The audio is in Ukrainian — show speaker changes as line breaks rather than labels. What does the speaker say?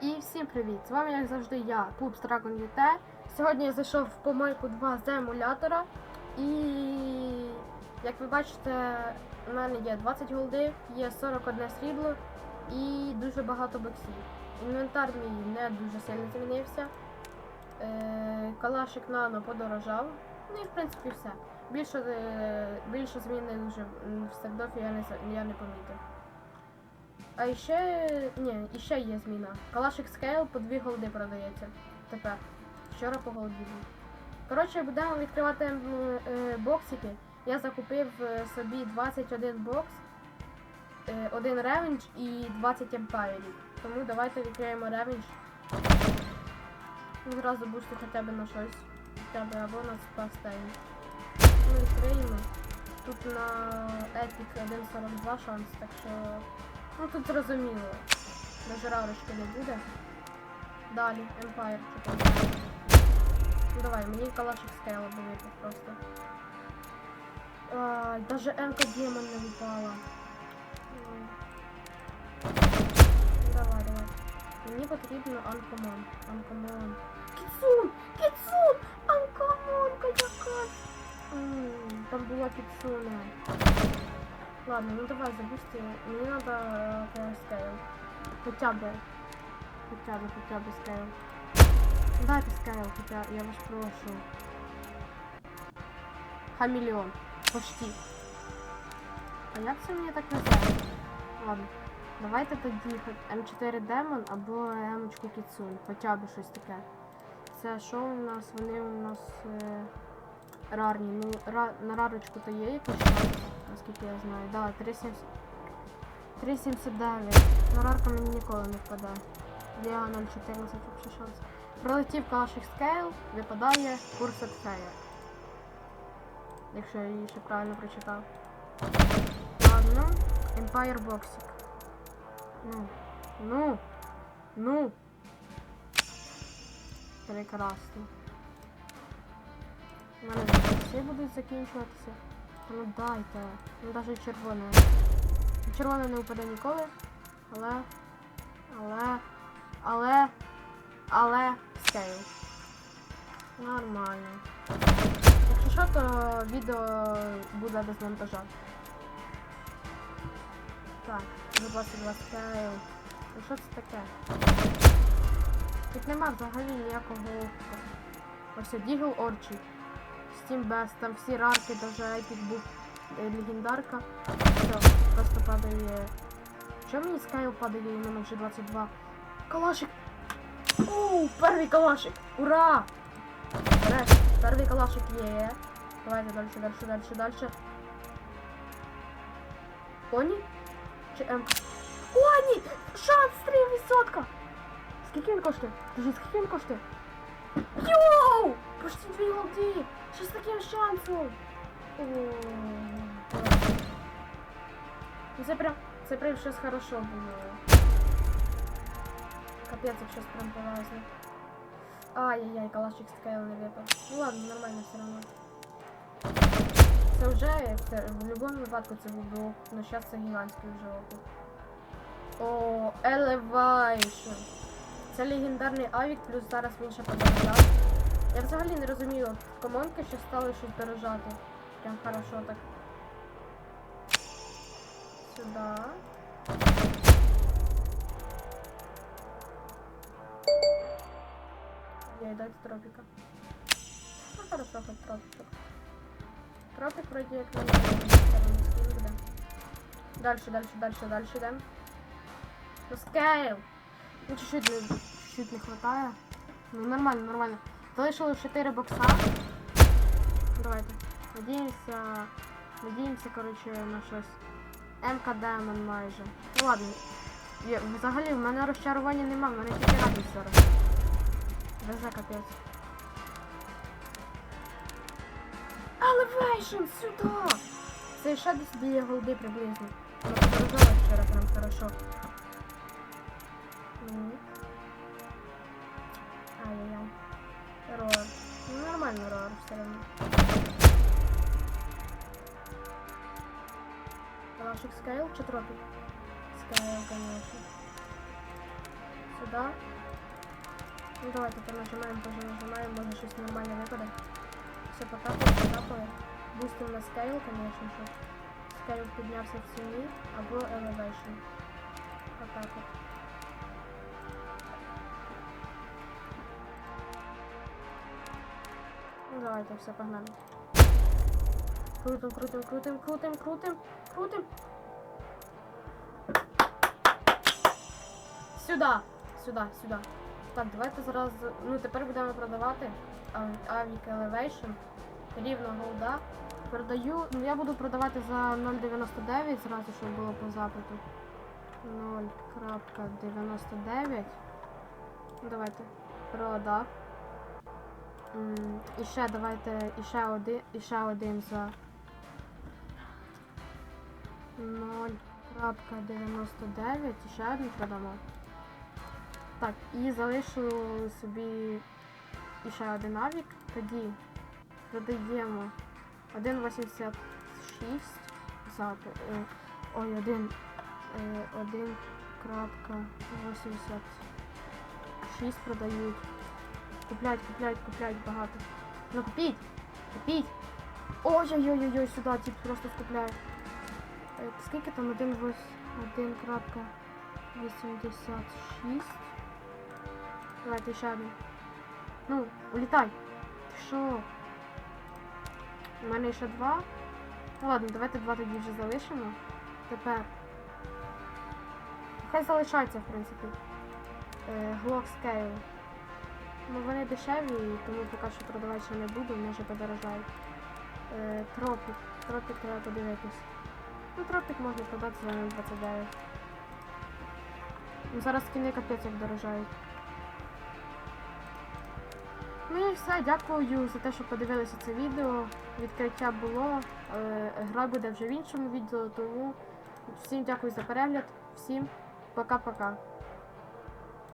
І всім привіт! З вами, як завжди, я, Пупс Dragon UT. Сьогодні я зайшов в помойку 2 з емулятора. І як ви бачите, у мене є 20 голдів, є 41 срібло і дуже багато боксів. Інвентар мій не дуже сильно змінився. Е, калашик нано подорожав. Ну і в принципі все. Більше, е, більше зміни дуже в стендофі я не, я не помітив. А ще. Ні, і ще є зміна. Калашик Scale по 2 голди продається. Тепер. Вчора по голді. Коротше, будемо відкривати е, боксики. Я закупив е, собі 21 бокс, е, один ревендж і 20 емпайрів. Тому давайте відкриємо ревендж. Ну, Зразу бусту хоча б на щось. Хоча б або на спастейн. Ну, відкриємо. Тут на Epic 1.42 шанс, так що. Ну тут зрозуміло. Нажирарочки не буде. Далі, Empire що там. Ну давай, мені калашик скейла буде просто. Ай, даже М-ка демон не випала. М. Давай, давай. Мені потрібно Uncommon. Uncommon. Кіцун! Кіцун! Uncommon, яка! М, Там була кіцуна. Ладно, ну давай запусти. Мне надо э, скейл. Хотя бы. Хотя бы, хотя бы скейл. Дайте скейл, хотя я вас прошу. Хамелеон. Почти. А як це мені так везе? Ладно. Давайте тоді хоч М4 Демон або М-очку Кіцун. Хоча б щось таке. Це що у нас? Вони у нас е, рарні. Ну, ра, на рарочку то є якийсь шанс, наскільки я знаю. Да, 3,70 3,79. На рарка мені ніколи не впадає. Я 0,14 взагалі шанс. Пролетів калашик скейл, випадає курсет феєр. Якщо я її ще правильно прочитав. Ладно. Empire Boxик. Ну. Ну. Ну. Прекрасно. У мене всі будуть закінчуватися. Ну дайте. Ну навіть червоне. Червоне не впаде ніколи. Але. Але. Але. Але. Скейл. Нормально. Якщо що, то відео буде без монтажа. Так, вже 22 скейл. Ну що це таке? Тут нема взагалі ніякого. Ось Дігл Орчі. Steam Best, там всі рарки, даже Epic був е, легендарка. Все, просто падає. Чому мені скайл падає іменно вже 22? Калашик! Оу, перший калашик! Ура! Нарешті, перший калашик є. Давайте далі, далі, далі, далі. Коні? Чи М? Коні! Шанс 3%! Скільки він коштує? Скажіть, скільки він коштує? Йоу! Почти дві голди! Що з таким шансом? О. Ну це прям, це прям щось хорошо було. Капець, як щось прям повезло. Ай-яй-яй, калашик скайл не випав. Ну ладно, нормально все равно. Це вже, це, в будь-якому випадку це був би, ну зараз це гігантський вже опит. О, Elevation. Це легендарний авік, плюс зараз він ще подорожав. Я взагалі не розумію, комонки ще стали щось дорожати. Прям хорошо так. Сюда. Я дайте тропика. Ну хорошо, хоть тропик. Тропик вроде як на сторону буде. Дальше, дальше, дальше, дальше йдем. Ну скейл! Ну чуть-чуть не, чуть-чуть не хватає. Ну нормально, нормально. Залишилось 4 бокса. Давайте. Надіємося. Надіємося, коротше, на щось. МК Демон майже. Ну ладно. Я, взагалі в мене розчарування нема, в мене тільки радість зараз. Везе капець. Elevation сюди! Це ще десь біля голди приблизно. Вона вчора прям хорошо. Мгм. Нормально рор все равно. Калашик скейл чи тропик? Скейл, конечно. голда. Ну давай тепер нажимаємо, боже, нажимаємо, може щось нормальне випаде. Все, покапали, покапали. Бустим на скейл, звісно ж. Скейл піднявся в ціні або elevation. Отак давайте, все, погнали. Крутим, крутим, крутим, крутим, крутим, крутим. Сюда, сюда, сюда. Так, давайте зараз. Ну тепер будемо продавати Avic Elevation. Рівно голда. Продаю. Ну я буду продавати за 0,99 зразу, щоб було по запиту. 0.99. Ну, давайте. Продав. І ще давайте і ще один, і один за 0.99 і ще один продамо. Так, і залишу собі і ще один авік. Тоді продаємо 1,86 за е, ой, 1 е, 1.86 продають. Куплять, куплять, куплять багато. Ну купіть! Купіть! Ой-ой-ой-ой, сюди тип просто скупляє. Е, Скільки там 1,8 1.86? Давайте ще один. Ну, улітай. Ти що? У мене ще два. Ну ладно, давайте два тоді вже залишимо. Тепер. Хай залишається, в принципі. Е, Glock Scale. Ну вони дешеві, тому поки що продавати ще не буду, може подорожають. Е, Тропік. Тропік треба подивитись. Ну, тропік можна продати за 29. Ну, зараз скини капець як дорожають. Ну і все, дякую за те, що подивилися це відео. Відкриття було. Е, гра буде вже в іншому відео, тому всім дякую за перегляд. Всім пока-пока.